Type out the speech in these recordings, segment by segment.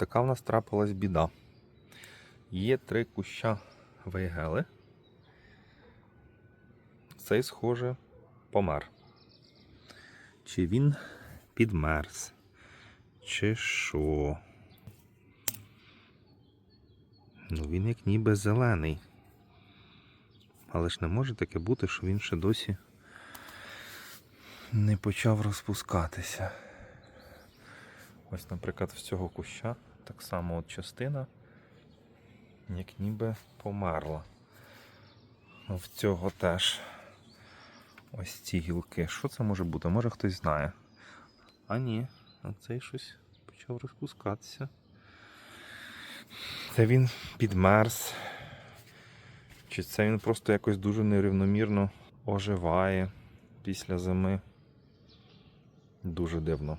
така в нас трапилась біда. Є три куща вейгели. Цей, схоже, помер. Чи він підмерз? Чи що? Ну, він як ніби зелений. Але ж не може таке бути, що він ще досі не почав розпускатися. Ось, наприклад, з цього куща так само от частина, як ніби померла. В цього теж ось ці гілки. Що це може бути? Може хтось знає. А ні, цей щось почав розпускатися. Це він підмерз. Чи це він просто якось дуже нерівномірно оживає після зими. Дуже дивно.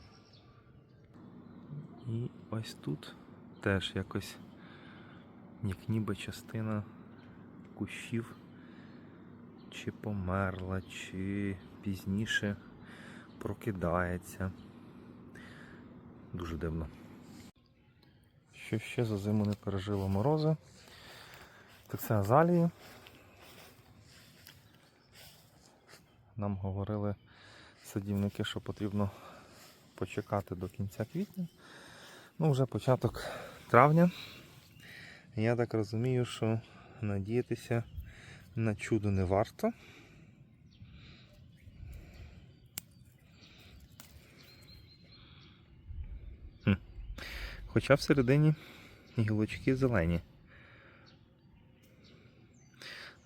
І ось тут теж якось, як ніби частина кущів чи померла, чи пізніше прокидається. Дуже дивно. Що ще за зиму не пережило морози? Так це азалії. Нам говорили садівники, що потрібно почекати до кінця квітня. Ну, вже початок травня. Я так розумію, що надіятися на чудо не варто. Хоча всередині гілочки зелені.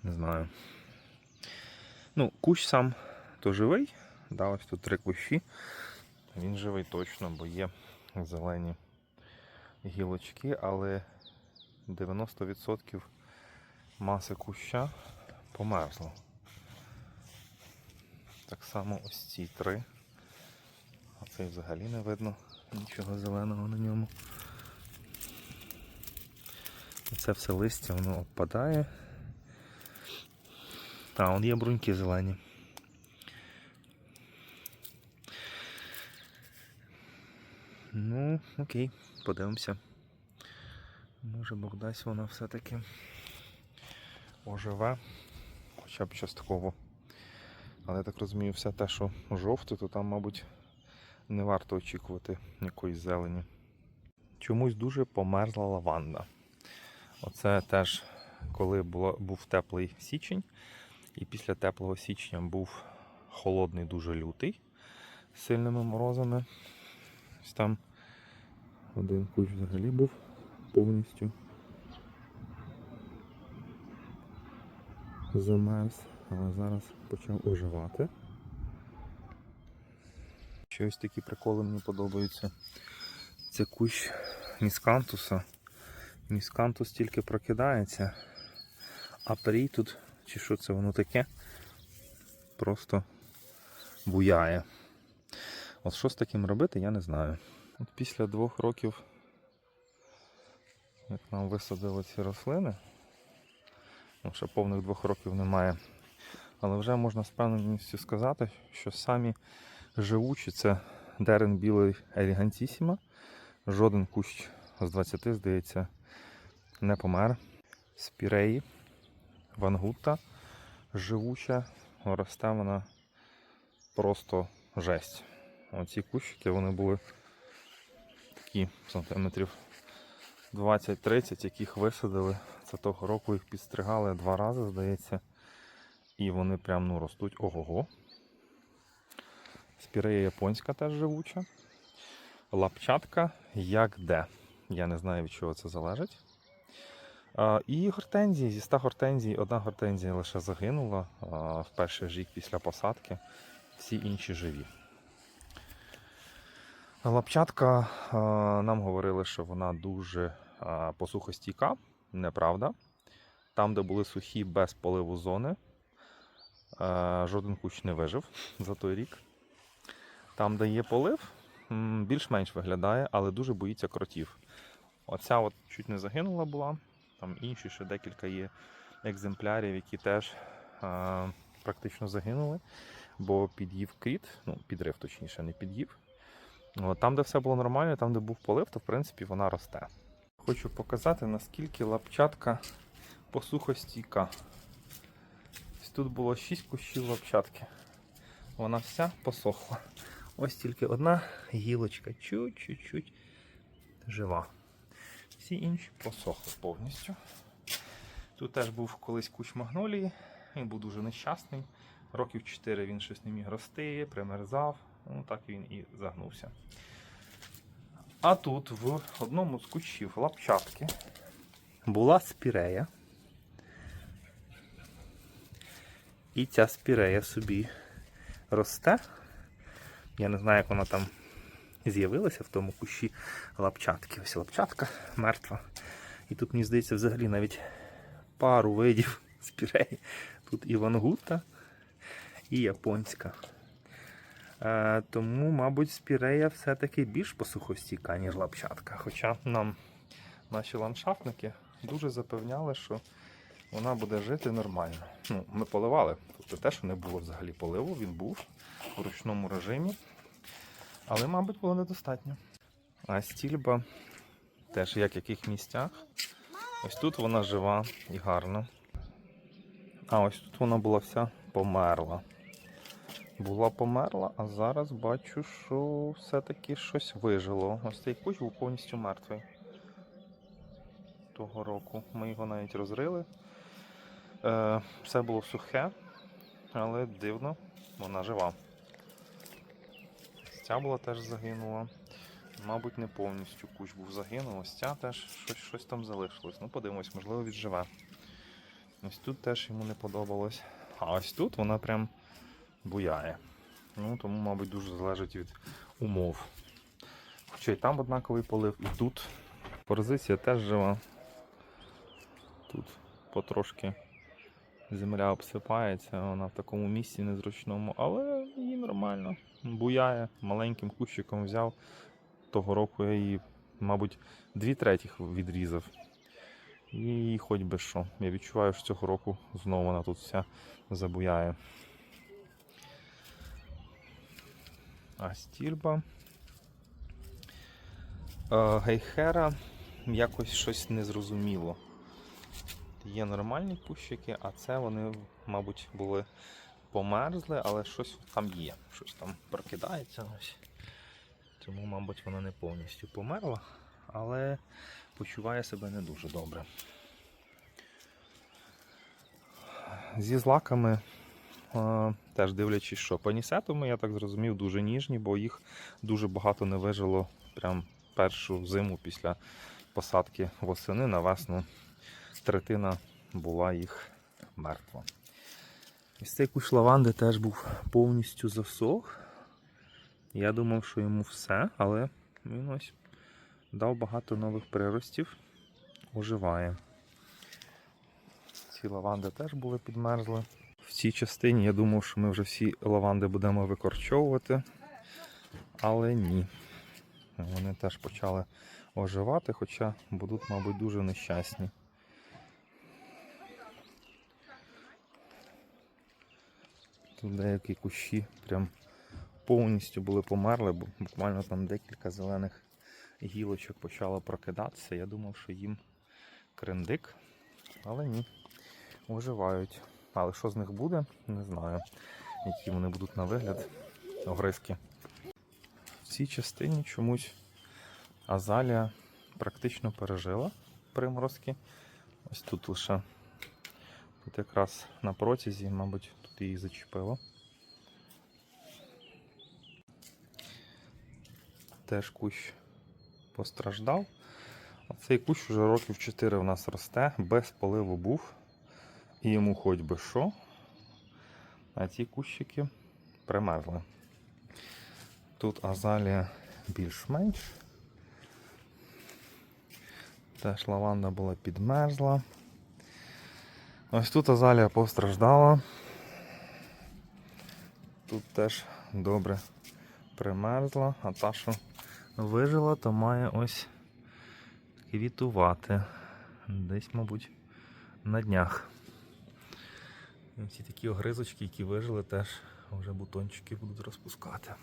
Не знаю. Ну, кущ сам то живий. Да, ось тут три кущі. Він живий точно, бо є зелені гілочки, але 90% маси куща померзло. Так само ось ці три. А цей взагалі не видно нічого зеленого на ньому. Це все листя, воно опадає. Та, вон є бруньки зелені. Ну, окей, подивимося. Може Бог дасть вона все-таки оживе, хоча б частково. Але я так розумію, все те, що жовте, то там, мабуть, не варто очікувати якоїсь зелені. Чомусь дуже померзла лаванда. Оце теж, коли було, був теплий січень, і після теплого січня був холодний дуже лютий з сильними морозами. Ось там один кущ взагалі був повністю замерз, але зараз почав оживати. Ще ось такі приколи мені подобаються. Це кущ міскантуса. Міскантус тільки прокидається, а перій тут, чи що це воно таке, просто буяє. От що з таким робити, я не знаю. От після двох років, як нам висадили ці рослини, ну, ще повних двох років немає, але вже можна з певністю сказати, що самі живучі це дерен білий елігантісіма. Жоден кущ з 20, здається, не помер. Спіреї, вангута живуча, росте вона просто жесть. Оці кущики вони були такі сантиметрів 20-30, яких висадили. Це того року їх підстригали два рази, здається. І вони прям ну, ростуть ого-го. Спірея японська теж живуча. Лапчатка як де. Я не знаю від чого це залежить. І гортензії. Зі 100 гортензій одна гортензія лише загинула в перший рік після посадки. Всі інші живі. Лапчатка нам говорили, що вона дуже посухостійка. Неправда. Там, де були сухі без поливу зони, жоден кущ не вижив за той рік. Там, де є полив, більш-менш виглядає, але дуже боїться кротів. Оця от чуть не загинула була. Там інші ще декілька є екземплярів, які теж практично загинули, бо під'їв кріт, ну, підрив точніше, не під'їв. От, там, де все було нормально, там, де був полив, то в принципі вона росте. Хочу показати, наскільки лапчатка посухостійка. Ось тут було 6 кущів лапчатки. Вона вся посохла. Ось тільки одна гілочка чуть-чуть жива. Всі інші посохли повністю. Тут теж був колись кущ магнолії, він був дуже нещасний. Років 4 він щось не міг рости, примерзав, ну так він і загнувся. А тут в одному з кущів лапчатки була спірея. І ця спірея собі росте. Я не знаю, як вона там з'явилася в тому кущі лапчатки. Ось лапчатка мертва. І тут, мені здається, взагалі навіть пару видів спіреї. Тут і вангута, і японська. Е, тому, мабуть, спірея все-таки більш посухостійка, ніж лапчатка. Хоча нам наші ландшафтники дуже запевняли, що вона буде жити нормально. Ну, ми поливали. Тобто те, що не було взагалі поливу, він був у ручному режимі. Але, мабуть, було недостатньо. А стільба теж як в яких місцях. Ось тут вона жива і гарна. А ось тут вона була вся померла. Була померла, а зараз бачу, що все-таки щось вижило. Ось цей кущ був повністю мертвий. Того року. Ми його навіть розрили. Е, все було сухе, але дивно, вона жива. Ця була теж загинула. Мабуть, не повністю кущ був загинув. Ось ця теж щось, щось там залишилось. Ну, подивимось, можливо, відживе. Ось тут теж йому не подобалось. А ось тут вона прям буяє. Ну, тому, мабуть, дуже залежить від умов. Хоча і там однаковий полив, і тут. Позиція теж жива. Тут потрошки земля обсипається, вона в такому місці незручному, але їй нормально. Буяє, маленьким кущиком взяв. Того року я її, мабуть, дві третіх відрізав. І хоч би що. Я відчуваю, що цього року знову вона тут вся забуяє. А стільба. Е, Гейхера якось щось незрозуміло. Є нормальні кущики, а це вони, мабуть, були померзли, але щось там є. Щось там прокидається. Ось. Тому, мабуть, вона не повністю померла, але почуває себе не дуже добре. Зі злаками, теж дивлячись, що панісетами, я так зрозумів, дуже ніжні, бо їх дуже багато не вижило прям першу зиму після посадки восени на весну. Третина була їх мертва. Ось цей кущ лаванди теж був повністю засох. Я думав, що йому все, але він ось дав багато нових приростів, оживає. Ці лаванди теж були підмерзли. В цій частині я думав, що ми вже всі лаванди будемо викорчовувати, але ні. Вони теж почали оживати, хоча будуть, мабуть, дуже нещасні. Тут деякі кущі прям повністю були померли, бо буквально там декілька зелених гілочок почало прокидатися. Я думав, що їм крендик, але ні, оживають. Але що з них буде, не знаю, які вони будуть на вигляд, огризки. В цій частині чомусь азалія практично пережила приморозки. Ось тут лише тут якраз на протязі, мабуть, тут її зачепило. Теж кущ постраждав. Цей кущ вже років 4 в нас росте, без поливу був. І йому хоч би що. А ці кущики примерзли. Тут азалія більш-менш. Теж лаванда була підмерзла. Ось тут азалія постраждала. Тут теж добре примерзла, а та, що вижила, то має ось квітувати. Десь, мабуть, на днях. І ці такі огризочки, які вижили, теж вже бутончики будуть розпускати.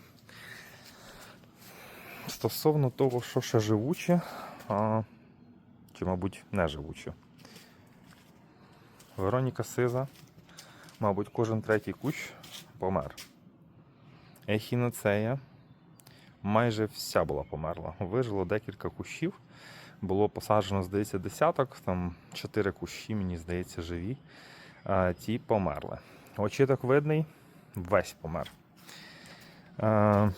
стосовно того, що ще живуче, а, чи, мабуть, не живуче. Вероніка Сиза, мабуть, кожен третій кущ помер. Ехіноцея майже вся була померла. Вижило декілька кущів. Було посаджено, здається, десяток, там чотири кущі, мені здається, живі. А ті померли. Очіток видний, весь помер. А,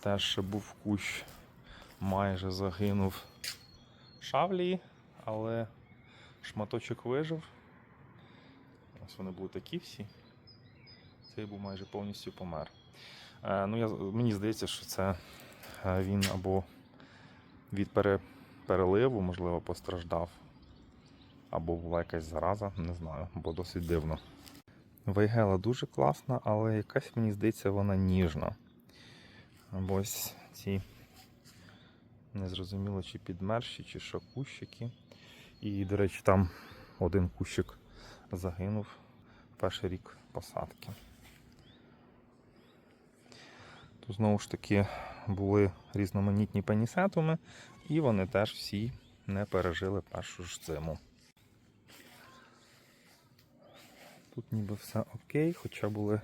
теж ще був кущ, майже загинув шавлії, але шматочок вижив. Ось вони були такі всі. Цей був майже повністю помер. Е, ну, я, мені здається, що це е, він або від пере, переливу, можливо, постраждав, або була якась зараза, не знаю, бо досить дивно. Вейгела дуже класна, але якась, мені здається, вона ніжна. Або ось ці незрозуміло, чи підмерші, чи що кущики. І, до речі, там один кущик загинув перший рік посадки. Тут знову ж таки були різноманітні пенісетуми, і вони теж всі не пережили першу ж зиму. Тут ніби все окей, хоча були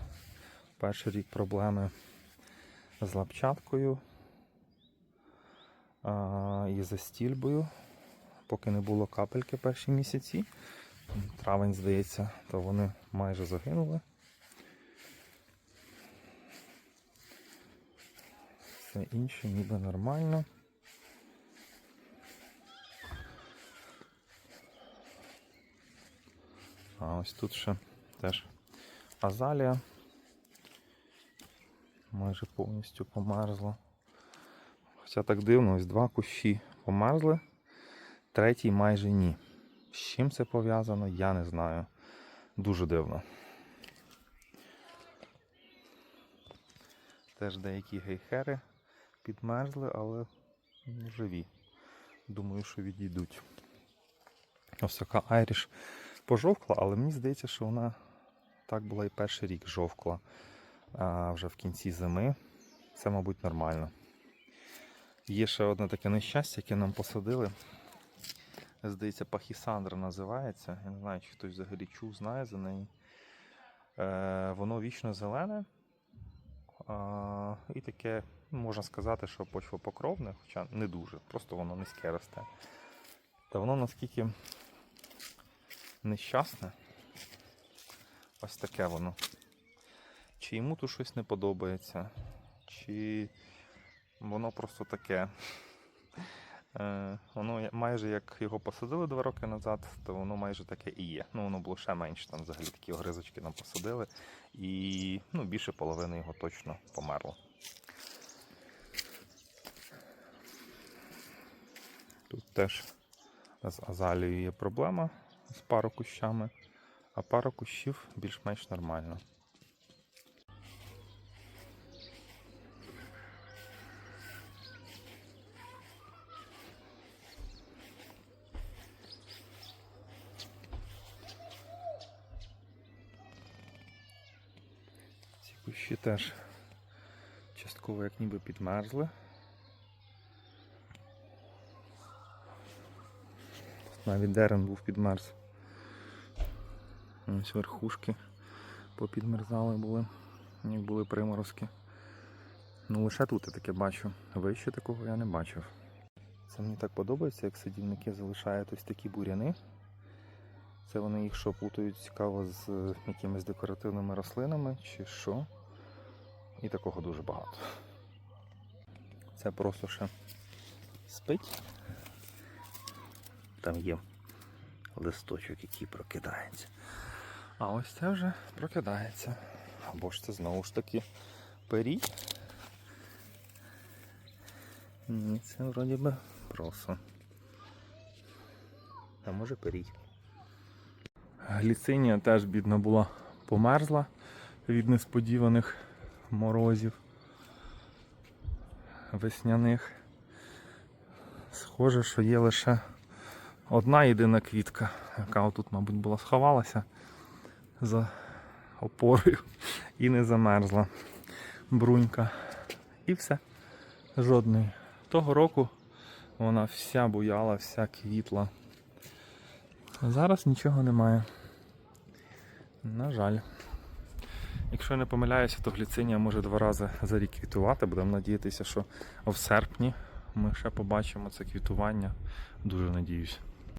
перший рік проблеми з лапчаткою а, і за стільбою, поки не було капельки перші місяці. Травень, здається, то вони майже загинули. Все інше ніби нормально. А ось тут ще теж азалія. Майже повністю померзла. Хоча так дивно, ось два кущі померзли, третій майже ні. З чим це пов'язано, я не знаю. Дуже дивно. Теж деякі гейхери підмерзли, але живі. Думаю, що відійдуть. Ось така Айріш пожовкла, але мені здається, що вона так була і перший рік жовкла а вже в кінці зими. Це, мабуть, нормально. Є ще одне таке нещастя, яке нам посадили. Здається, Пахісандра називається. Я не знаю, чи хтось взагалі чув, знає за неї. Е, воно вічно зелене. А, і таке, можна сказати, що почвопокровне, хоча не дуже, просто воно низьке росте. Та воно наскільки нещасне. Ось таке воно. Чи йому тут щось не подобається, чи воно просто таке. Е, воно майже як його посадили два роки назад, то воно майже таке і є. Ну, воно було ще менше, там взагалі такі огризочки нам посадили. І ну, більше половини його точно померло. Тут теж з азалією є проблема з парокущами, а пара кущів більш-менш нормально. Ці кущі теж частково як ніби підмерзли. Навіть дерен був підмерз. Ось верхушки попідмерзали були, як були приморозки. Ну лише тут я таке бачу. Вище такого я не бачив. Це мені так подобається, як садівники залишають ось такі буряни. Це вони їх що плутають цікаво з е, якимись декоративними рослинами чи що. І такого дуже багато. Це просто ще спить. Там є листочок, який прокидається. А ось це вже прокидається. Або ж це знову ж таки пері. Ні, це вроді би просто. А може перій. Гліцинія теж бідна була померзла від несподіваних морозів весняних. Схоже, що є лише одна єдина квітка, яка отут, мабуть, була сховалася за опорою і не замерзла. Брунька І все. Жодної. Того року вона вся буяла, вся квітла. Зараз нічого немає. На жаль. Якщо я не помиляюся, то гліцинія може два рази за рік квітувати. Будемо надіятися, що в серпні ми ще побачимо це квітування. Дуже надіюсь.